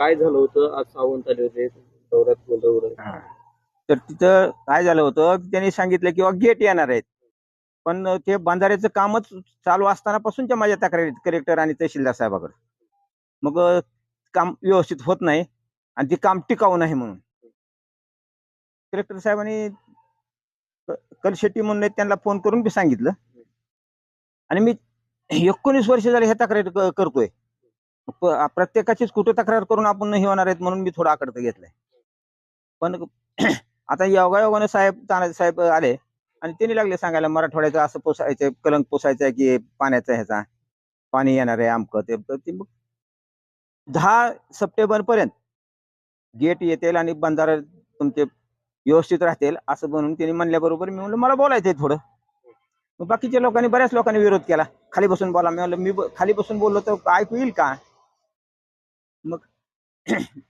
काय झालं होतं? आज सावंत आले होते दौऱ्यात गोंधळ तर तिथं काय झालं होतं की त्यांनी सांगितलं किंवा गेट येणार आहेत. पण ते बांधाऱ्याचं कामच चालू असतानापासूनच्या माझ्या तक्रारी कलेक्टर आणि तहसीलदार साहेबाकडे. मग काम व्यवस्थित होत नाही आणि ते काम टिकाऊ नाही म्हणून. कलेक्टर साहेबांनी कल कलशेट्टी म्हणून त्यांना फोन करून बी सांगितलं. आणि मी एकोणीस वर्ष झाले ह्या तक्रारी करतोय. प- प्रत्येकाचीच कुठं तक्रार करून आपण हे होणार आहेत म्हणून मी थोडं आकडत घेतलंय. पण आता योगायोगाने साहेब तानाजी साहेब आले आणि त्यांनी लागले सांगायला मराठवाड्याचं असं पोसायचं कलंक पोसायचं आहे की पाण्याचा ह्याचा पाणी येणार आहे आमकं ते तर ते मग दहा सप्टेंबर पर्यंत गेट येतील आणि बंधारा तुमचे व्यवस्थित राहतील असं म्हणून त्यांनी म्हणल्याबरोबर मी म्हणलं मला बोलायचंय थोडं. मग बाकीच्या लोकांनी बऱ्याच लोकांनी विरोध केला. खाली बसून बोला. मी म्हणलं मी ब- खाली बसून बोललो तर ऐकू येईल का? मग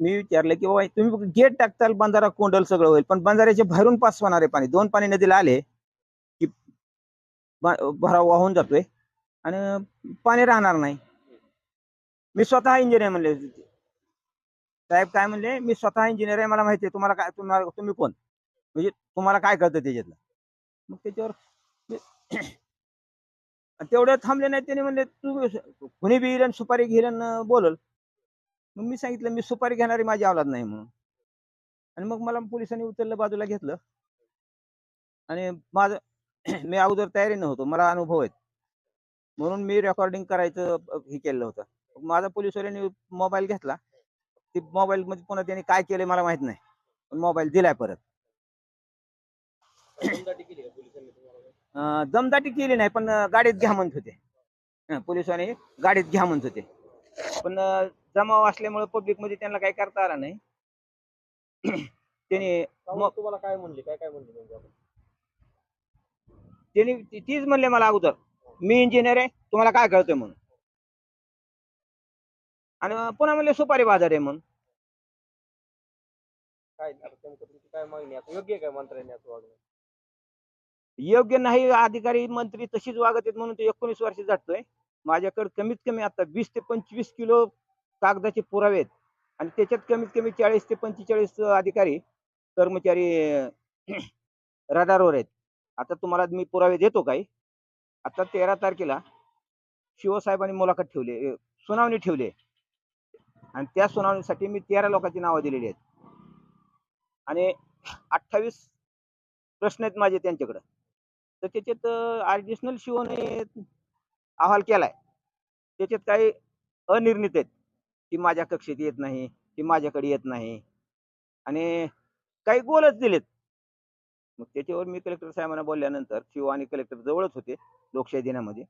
मी विचारलं की बाबा तुम्ही गेट टाकताल बंधारा कोंडल सगळं होईल. पण बंधाऱ्याचे बाहेरून पास होणारे पाणी. दोन पाणी नदीला आले की भराव वाहून जातोय. आणि पाणी राहणार नाही. मी स्वतः इंजिनियर म्हणले साहेब काय म्हणले? मी स्वतः इंजिनियर आहे मला माहिती आहे. तुम्हाला काय तुम्हाला तुम्ही कोण? म्हणजे तुम्हाला काय कळतं त्याच्यातलं? मग त्याच्यावर तेवढ्या थांबले नाही त्याने म्हणले तू कुणी बी येईल सुपारी घेईल बोलल. मग मी सांगितलं मी सुपारी घेणारी माझी आवलाद नाही म्हणून. आणि मग मला पोलिसांनी उचललं बाजूला घेतलं. आणि माझं मी अगोदर तयारी नव्हतो मला अनुभव आहेत. म्हणून मी रेकॉर्डिंग करायचं हे केलं होतं. माझा पोलिसवाल्यांनी मोबाईल घेतला. ती मोबाईल मध्ये पुन्हा त्यांनी काय केलंय मला माहीत नाही. पण मोबाईल दिलाय परत. दमदाटी केली नाही पण गाडीत घ्या म्हणत होते. पोलिसांनी गाडीत घ्या म्हणत होते. पण जमाव असल्यामुळे पब्लिकमध्ये त्यांना काही करता आलं नाही. त्यांनी सावंत तुम्हाला काय म्हणले? काय काय म्हणले? त्यांनी तीच म्हणले मला अगोदर मी इंजिनियर आहे तुम्हाला काय कळतंय म्हणून. आणि पुन्हा म्हणले सुपारी बाजार आहे म्हणून. काय काय मागणी योग्य काय मंत्र्यांनी योग्य नाही अधिकारी मंत्री तशीच वागत आहेत म्हणून ते एकोणीस वर्ष जातोय. माझ्याकडे कमीत कमी आता वीस ते पंचवीस किलो कागदाचे पुरावे आहेत. आणि त्याच्यात कमीत कमी चाळीस ते पंचेचाळीस अधिकारी कर्मचारी रडारवर आहेत. आता तुम्हाला मी पुरावे देतो काही. आता तेरा तारखेला शिवसाहेबांनी मुलाखत ठेवली सुनावणी ठेवली आहे. आणि त्या सुनावणीसाठी मी तेरा लोकांची नावं दिलेली आहेत. आणि अठ्ठावीस प्रश्न आहेत माझे त्यांच्याकडे. तर त्याच्यात ॲडिशनल शिवने अहवाल केलाय. त्याच्यात काही अनिर्णित आहेत की माझ्या कक्षेत येत नाही की माझ्याकडे येत नाही. आणि काही गोलच दिलेत. मग त्याच्यावर मी कलेक्टर साहेबांना बोलल्यानंतर शिव आणि कलेक्टर जवळच होते लोकशाही दिनामध्ये.